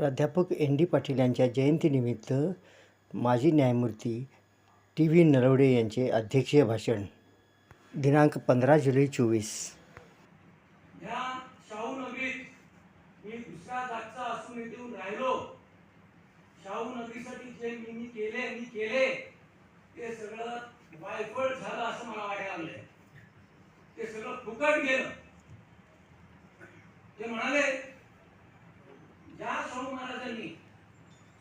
प्राध्यापक N D Patil यांच्या जयंतीनिमित्त माजी न्यायमूर्ती टी व्ही नरवडे यांचे अध्यक्षीय भाषण. दिनांक पंधरा जुलै चोवीस. ह्या शाहू नगरीत मी दुसऱ्या जागचा असून येऊन राहिलो. शाहू नगरीसाठी जे मी मी केले मी केले ते सगळं वायफळ झालं असं मला वाटायला लागलंय. ते सगळं फुकट गेलं. ते म्हणाले ज्या शाहू महाराजांनी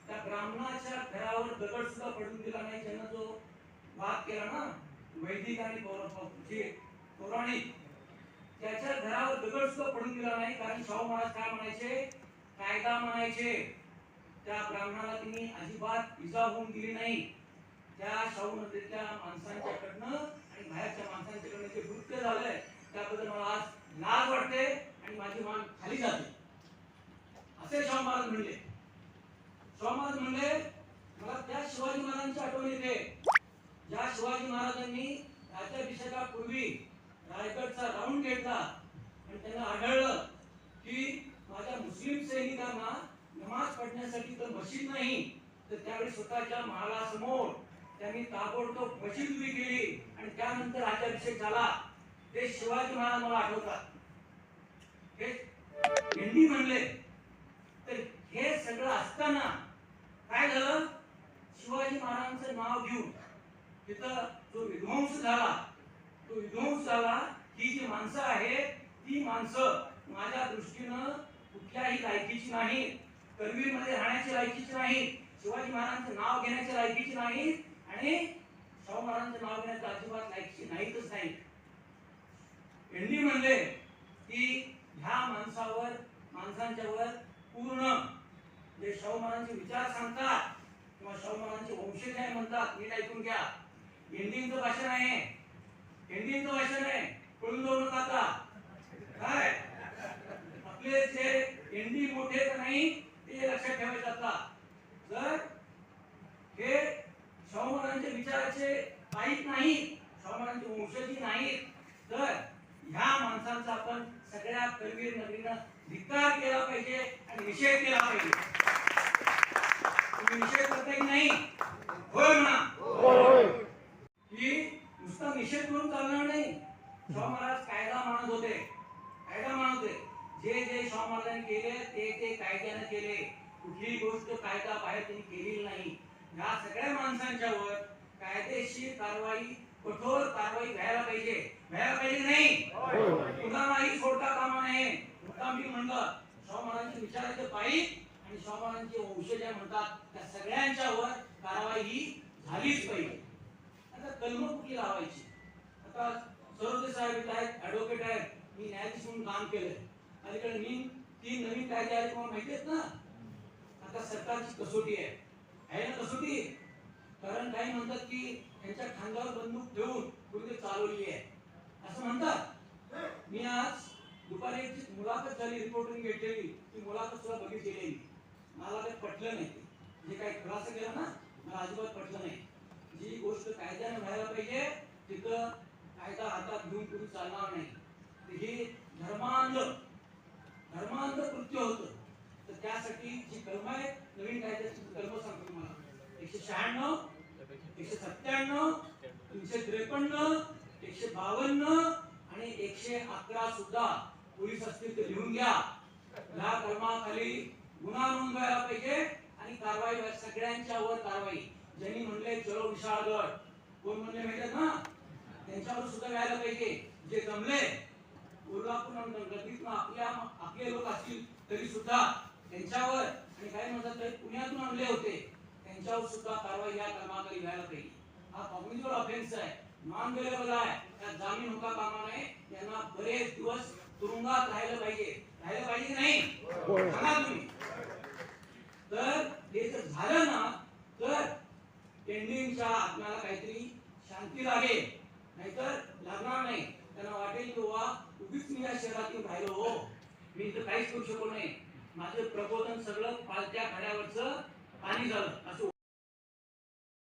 त्या ब्राह्मणाच्या घरावर दगड सुद्धा पडून दिला नाही. त्यांना जो वाद केला ना वैदिक आणि जे पौराणिक त्याच्या घरावर दगड सुद्धा पडून दिला नाही. कारण शाहू महाराज काय म्हणायचे? कायदा म्हणायचे. त्या ब्राह्मणाला त्यांनी अजिबात इजा होऊन दिली नाही. त्या शाहू नदीतल्या माणसांच्याकडनं आणि बाहेरच्या माणसांच्याकडनं जे कृत्य झालंय त्याबद्दल मला आज लाज वाटते आणि माझी मान खाली जाते. असे शाहू महाराज म्हणले. शाहू महाराज म्हणले मला त्या शिवाजी महाराजांची आठवण येते. ज्या शिवाजी महाराजांनी राज्याभिषेकापूर्वी रायगडचा राऊंड घेतला आणि त्यांना आढळलं की माझ्या मुस्लिम सैनिकांना नमाज पढण्यासाठी तर मशीद नाही तर त्यावेळी स्वतःच्या महालासमोर त्यांनी ताबडतोब मशीद उभी केली आणि त्यानंतर राज्याभिषेक झाला. ते शिवाजी महाराज मला आठवतात. हे यांनी म्हणले तर हे सगळं असताना काय झालं शिवाजी महाराजांचं नाव घेऊन तिथं जो विध्वंस झाला तो विध्वंस झाला ही जी माणसं आहेत ती माणसं माझ्या दृष्टीनं कुठल्याही लायकीची नाही करवीरमध्ये राहण्याची लायकीची नाही शिवाजी महाराजांचं नाव घेण्याच्या लायकीची नाही आणि शाहू महाराजांचं नाव घेण्याचं अजिबात लायकीची नाहीतच नाही यांनी म्हणले की ह्या माणसावर माणसांच्यावर पूर्ण जे शाहू महाराजांचे विचार सांगतात किंवा शाहू वंशज आहे म्हणतात नीट ऐकून घ्या. एंडिंगचं भाषण आहे. एंडिंगचं भाषण आहे. पळून जाऊ नका आता. काय? आपले जे हिंदी मोठे तर नाही ते लक्षात ठेवायचं आता. जर हे शाहू महाराजांच्या विचाराचे काहीच नाही शाहू महाराजांचे वंशजी नाहीत तर ह्या माणसांचा आपण सगळ्या करवीर नगरीनं धिक्कार केला पाहिजे आणि निषेध केला पाहिजे तुम्ही निषेध करताय की नाही होय म्हणा की नुसता निषेध करून चालणार नाही शाहू महाराज कायदा मानत होते कायदा मानत होते जे महाराजांनी केले ते ते कायद्याने केले. कुठलीही गोष्ट कायदा बाहेर त्यांनी केलेली नाही. या सगळ्या माणसांच्यावर कायदेशीर कारवाई कठोर कारवाई व्हायला पाहिजे. व्हायला पाहिजे नाही? पुन्हा नाही सोडता कामा नये. मुद्दाम मी म्हणलं शाहू महाराजांच्या विचाराचे पायी आणि शाहू महाराजांचे वंशज म्हणतात त्या सगळ्यांच्यावर कारवाई ही झालीच पाहिजे. आता कलम कुठली लावायची? आता सरोदे साहेब आहेत ऍडव्होकेट आहेत. मी न्यायाधीश म्हणून काम केलंय. अलीकडे मी तीन नवीन कायदे आले तुम्हाला माहिती आहेत ना? आता सरकारची कसोटी आहे. आहे ना कसोटी? कारण काही म्हणतात की त्यांच्या खांद्यावर बंदूक ठेवून कुठे चालवली आहे. असं म्हणतात. मी आज दुपारी मुलाखत झाली रिपोर्टिंग घेतलेली. ती मुलाखत सुद्धा बघितलेली. मला काही पटलं नाही. म्हणजे जे काही खुलासा केला ना मला अजिबात पटलं नाही. जी गोष्ट कायद्याने व्हायला पाहिजे तिथं कायदा हातात घेऊन कुणी चालणार नाही. हे ही धर्मांध धर्मांध कृत्य होतं. तर त्यासाठी जी कर्म आहे नवीन कायद्याची कर्म सांगतो तुम्हाला. एकशे शहाण्णव एकशे सत्त्याण्णव तीनशे त्रेपन्न एकशे बावन्न आणि एकशे अकरा सुद्धा पोलीस असतील ते लिहून घ्या. या कर्माखाली गुन्हा नोंदवायला पाहिजे आणि कारवाई सगळ्यांच्या सगळ्यांच्यावर कारवाई. ज्यांनी म्हणले चलो विशाळगड. कोण म्हणले माहिती ना? त्यांच्यावर सुद्धा व्हायला पाहिजे. जे जमले दुर्गापूर नदीतनं आपल्या आपले लोक असतील तरी सुद्धा त्यांच्यावर आणि काही म्हणतात तरी पुण्यातून आणले होते त्यांच्यावर सुद्धा कारवाई या कलमाखाली व्हायला पाहिजे. हा कॉग्निटिव्ह ऑफेन्स आहे. नॉन वेलेबल आहे. त्यात जामीन होता कामा नये यांना बरेच दिवस तुरुंगात राहिलं पाहिजे. राहिलं पाहिजे नाही. सांगा तुम्ही. तर हे जर झालं ना तर पेंडिंगच्या आत्म्याला काहीतरी शांती लागेल. नाहीतर लागणार नाही त्यांना वाटेल की वा उगीच मी या शहरातून राहिलो हो. मी इथं काहीच करू शकलो नाही. माझं प्रबोधन सगळं पालत्या घड्यावरचं पाणी झालं. असं